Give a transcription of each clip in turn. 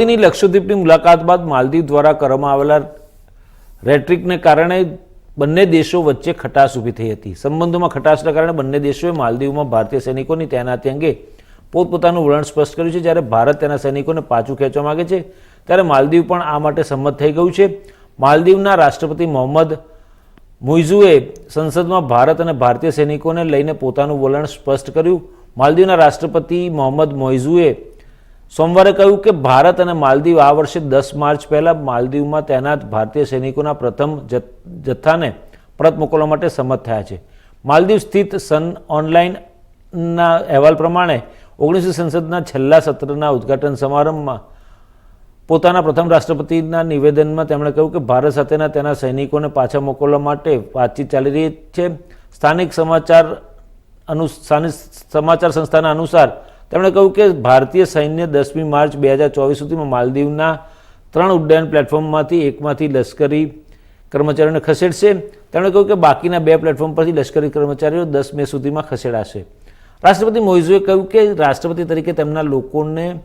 મોદીની લક્ષદ્વીપની મુલાકાત બાદ માલદીવ દ્વારા કરવામાં આવેલા રેટ્રિકને કારણે બંને દેશો વચ્ચે ખટાશ ઊભી થઈ હતી. સંબંધોમાં ખટાશના કારણે બંને દેશોએ માલદીવમાં ભારતીય સૈનિકોની તૈનાતી અંગે પોતપોતાનું વલણ સ્પષ્ટ કર્યું છે. જ્યારે ભારત તેના સૈનિકોને પાછું ખેંચવા માગે છે, ત્યારે માલદીવ પણ આ માટે સંમત થઈ ગયું છે. માલદીવના રાષ્ટ્રપતિ મોહમ્મદ મુઇઝુએ સંસદમાં ભારત અને ભારતીય સૈનિકોને લઈને પોતાનું વલણ સ્પષ્ટ કર્યું. માલદીવના રાષ્ટ્રપતિ મોહમ્મદ મોઇઝુએ સોમવારે કહ્યું કે ભારત અને માલદીવ આ વર્ષે દસ માર્ચ પહેલાં માલદીવમાં તૈનાત ભારતીય સૈનિકોના પ્રથમ જથ- જથ્થાને પરત મોકલવા માટે સંમત થયા છે. માલદીવ સ્થિત સન ઓનલાઇનના અહેવાલ પ્રમાણે ઓગણીસો સંસદના છેલ્લા સત્રના ઉદ્ઘાટન સમારંભમાં પોતાના પ્રથમ રાષ્ટ્રપતિના નિવેદનમાં તેમણે કહ્યું કે ભારત સાથેના તેના સૈનિકોને પાછા મોકલવા માટે વાતચીત ચાલી રહી છે. સ્થાનિક સમાચાર અનુ, સ્થાનિક સમાચાર સંસ્થાના અનુસાર તેમણે કહ્યું કે ભારતીય સૈન્ય દસમી માર્ચ બે હજાર ચોવીસ સુધીમાં માલદીવના ત્રણ ઉડ્ડયન પ્લેટફોર્મમાંથી એકમાંથી લશ્કરી કર્મચારીઓને ખસેડશે. તેમણે કહ્યું કે બાકીના બે પ્લેટફોર્મ પરથી લશ્કરી કર્મચારીઓ દસ મે સુધીમાં ખસેડાશે. રાષ્ટ્રપતિ મોઇઝુએ કહ્યું કે રાષ્ટ્રપતિ તરીકે તેમના લોકોને,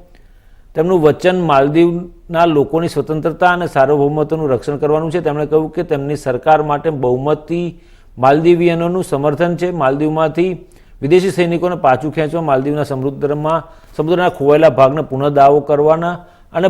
તેમનું વચન માલદીવના લોકોની સ્વતંત્રતા અને સાર્વભૌમત્વનું રક્ષણ કરવાનું છે. તેમણે કહ્યું કે તેમની સરકાર માટે બહુમતી માલદીવિયનોનું સમર્થન છે. માલદીવમાંથી વિદેશી સૈનિકોને પાછું ખેંચવા માલદીવના સમુદ્રમાં સમુદ્રના ખોવાયેલા ભાગને પુનઃદાવો કરવાના અને